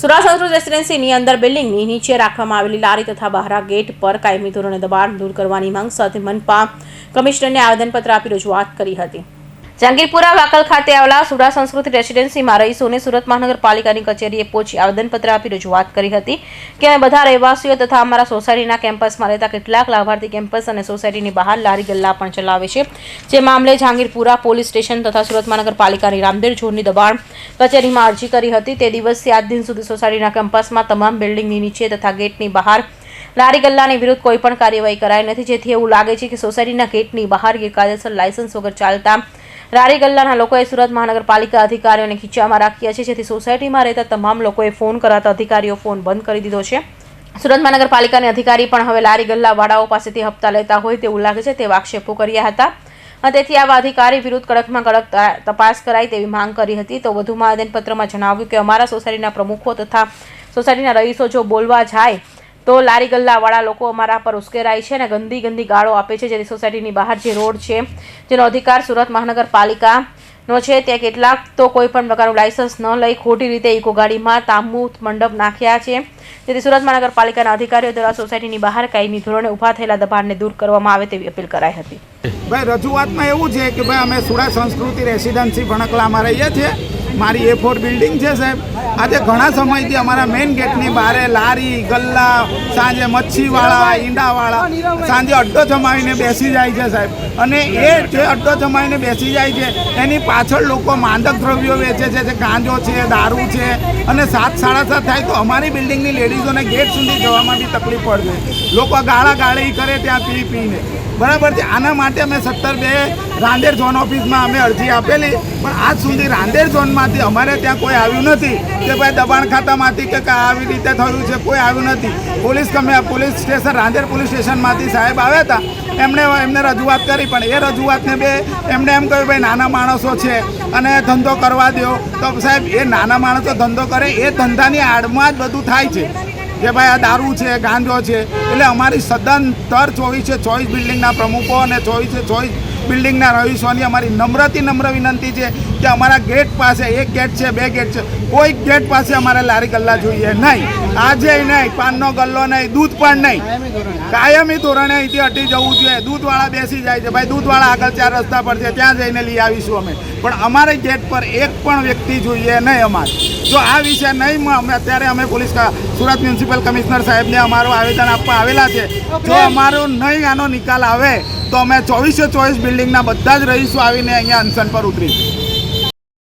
સુરા સંસ્કૃત રેસિડેન્સીની અંદર બિલ્ડિંગની નીચે રાખવામાં આવેલી લારી તથા બહારા ગેટ પર કાયમી ધોરણે દબાણ દૂર કરવાની માંગ સાથે મનપા કમિશનરને આવેદનપત્ર આપી રજૂઆત કરી હતી. જહાંગીરપુરા, વાકલ ખાતે આવેલા સુરા સંસ્કૃતિ રેસિડેન્સીમાં રહીશોને સુરત મહાનગરપાલિકાની કચેરીએ પહોંચી આવેદનપત્ર આપી રજૂઆત કરી હતી કે અમે બધા રહેવાસીઓ તથા અમારા સોસાયટીના કેમ્પસમાં રહેતા કેટલાક લાભાર્થી કેમ્પસ અને સોસાયટીની બહાર લારી ગલ્લા પણ ચલાવે છે. જે મામલે જહાંગીરપુરા પોલીસ સ્ટેશન તથા સુરત મહાનગરપાલિકાની રામદેર ઝોનની દબાણ કચેરીમાં અરજી કરી હતી. તે દિવસથી આજ દિન સુધી સોસાયટીના કેમ્પસમાં તમામ બિલ્ડિંગની નીચે તથા ગેટની બહાર લારી ગલ્લાની વિરુદ્ધ કોઈ પણ કાર્યવાહી કરાઈ નથી. જેથી એવું લાગે છે કે સોસાયટીના ગેટની બહાર ગેરકાયદેસર લાયસન્સ વગર ચાલતા લારી ગલ્લાના લોકોએ સુરત મહાનગરપાલિકા અધિકારીઓને ખીચામાં રાખ્યા છે. જેથી સોસાયટીમાં રહેતા તમામ લોકોએ ફોન કરાતા અધિકારીઓ ફોન બંધ કરી દીધો છે. સુરત મહાનગરપાલિકાના અધિકારી પણ હવે લારી ગલ્લા વાળાઓ પાસેથી હપ્તા લેતા હોય તેવું લાગે છે તેવા આક્ષેપો કર્યા હતા. તેથી આવા અધિકારી વિરુદ્ધ કડકમાં કડક તપાસ કરાય તેવી માંગ કરી હતી. તો વધુમાં આવેદનપત્રમાં જણાવ્યું કે અમારા સોસાયટીના પ્રમુખો તથા સોસાયટીના રહીશો જો બોલવા જાય તો લારી ગલ્લાવાળા લોકો અમારા પર ઉશ્કેરાય છે અને ગંદી ગંદી ગાળો આપે છે જેથી સોસાયટીની બહાર જે રોડ છે, જેનો અધિકાર સુરત મહાનગરપાલિકાનો છે, ત્યાં કેટલાક તો કોઈ પણ પ્રકારનું લાયસન્સ ન લઈ ખોટી રીતે ઇકો ગાડીમાં તાંબુ મંડપ નાખ્યા છે. જેથી સુરત મહાનગરપાલિકાના અધિકારીઓ દ્વારા સોસાયટીની બહાર કાયમી ધોરણે ઊભા થયેલા દબાણને દૂર કરવામાં આવે તેવી અપીલ કરાઈ હતી. ભાઈ, રજૂઆતમાં એવું છે કે ભાઈ અમે સુરત સંસ્કૃતિ રેસિડેન્સી ભણકલામાં રહીએ છીએ. મારી એ ફોર બિલ્ડિંગ છે સાહેબ. આજે ઘણા સમયથી અમારા મેઇન ગેટની બહારે લારી, ગલ્લા, સાંજે મચ્છીવાળા, ઈંડાવાળા, સાંજે અડ્ડો જમાવીને બેસી જાય છે સાહેબ. અને એ જે અડ્ડો જમાવીને બેસી જાય છે, એની પાછળ લોકો માદક દ્રવ્યો વેચે છે, જે ગાંજો છે, દારૂ છે. અને સાત, સાડા સાત થાય તો અમારી બિલ્ડિંગની લેડીઝોને ગેટ સુધી જવામાં બી તકલીફ પડશે. લોકો ગાળા ગાળી કરે ત્યાં પી, પીને. બરાબર છે? આના માટે અમે સત્તર બે રાંદેર ઝોન ઓફિસમાં અમે અરજી આપેલી. પણ આજ સુધી રાંદેર ઝોનમાંથી અમારે ત્યાં કોઈ આવ્યું નથી. કે ભાઈ દબાણ ખાતામાંથી કે આવી રીતે થયું છે, કોઈ આવ્યું નથી. પોલીસ કમે પોલીસ સ્ટેશન, રાંદેર પોલીસ સ્ટેશનમાંથી સાહેબ આવ્યા હતા. એમણે એમને રજૂઆત કરી, પણ એ રજૂઆતને બે એમણે એમ કહ્યું, ભાઈ, નાના માણસો છે અને ધંધો કરવા દો. તો સાહેબ, એ નાના માણસો ધંધો કરે, એ ધંધાની આડમાં જ બધું થાય છે. કે ભાઈ, આ દારૂ છે, ગાંજો છે. એટલે અમારી સદંતર ચોવીસે ચોવીસ બિલ્ડિંગના પ્રમુખો અને ચોવીસે ચોવીસ બિલ્ડિંગના રહીશોની અમારી નમ્રથી નમ્ર વિનંતી છે કે અમારા ગેટ પાસે, એક ગેટ છે, બે ગેટ છે, કોઈ ગેટ પાસે અમારે લારી ગલ્લા જોઈએ નહીં. આજે નહીં, પાનનો ગલ્લો નહીં, દૂધ પણ નહીં. કાયમી ધોરણે અહીંથી હટી જવું જોઈએ. દૂધવાળા બેસી જાય છે. ભાઈ, દૂધવાળા આગળ ચાર રસ્તા પર છે. ત્યાં જઈને લઈ આવીશું અમે. પણ અમારે ગેટ પર એક પણ વ્યક્તિ જોઈએ નહીં અમારે. જો આ વિષય નહીં અમે અત્યારે અમે પોલીસ સુરત મ્યુનિસિપલ કમિશનર સાહેબને અમારું આવેદન આપવા આવેલા છે. જો અમારો નહીં આનો નિકાલ આવે તો અમે ચોવીસે ચોવીસ બિલ્ડિંગના બધા જ રહીશું આવીને અહીંયા અનશન પર ઉતરીશું.